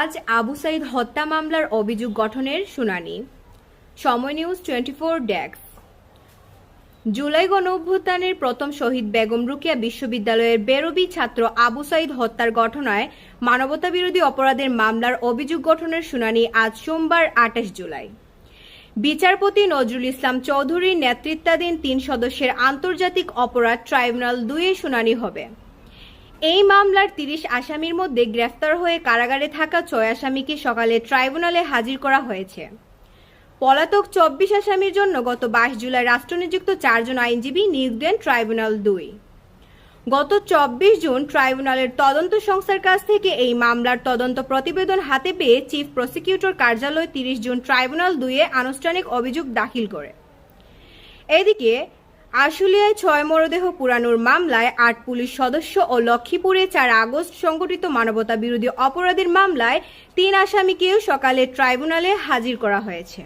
আজ আবু সাইদ হত্যা মামলার অভিযোগ গঠনের শুনানি। Somoy news twenty four desk July গণ অভ্যুত্থানের প্রথম শহীদ বেগম রুকিয়া বিশ্ববিদ্যালয়ের বেরবি ছাত্র আবু সাইদ হত্যার ঘটনায় মানবতাবিরোধী অপরাধের মামলার অভিযোগ গঠনের শুনানি আজ সোমবার আঠাশ জুলাই। বিচারপতি নজরুল ইসলাম চৌধুরীর নেতৃত্বাধীন তিন সদস্যের আন্তর্জাতিক অপরাধ ট্রাইব্যুনাল দুইয়ে শুনানি হবে। এই মামলার তিরিশ আসামির মধ্যে গ্রেফতার হয়ে কারাগারে থাকা ছয় আসামিকে সকালে ট্রাইব্যুনালে হাজির করা হয়েছে। পলাতক চব্বিশ আসামির জন্য গত বাইশ জুলাই রাষ্ট্রনিযুক্ত চারজন আইনজীবী নিয়োগ দেন ট্রাইব্যুনাল দুই। গত চব্বিশ জুন ট্রাইব্যুনালের তদন্ত সংস্থার কাছ থেকে এই মামলার তদন্ত প্রতিবেদন হাতে পেয়ে চিফ প্রসিকিউটর কার্যালয় তিরিশ জুন ট্রাইব্যুনাল দুইয়ে আনুষ্ঠানিক অভিযোগ দাখিল করে। এদিকে আশুলিয়ায় ছয় মরদেহ পুরানোর মামলায় আট পুলিশ সদস্য ও লক্ষ্মীপুরে চার আগস্ট সংগঠিত মানবতা বিরোধী অপরাধের মামলায় তিন আসামিকেও সকালে ট্রাইব্যুনালে হাজির করা হয়েছে।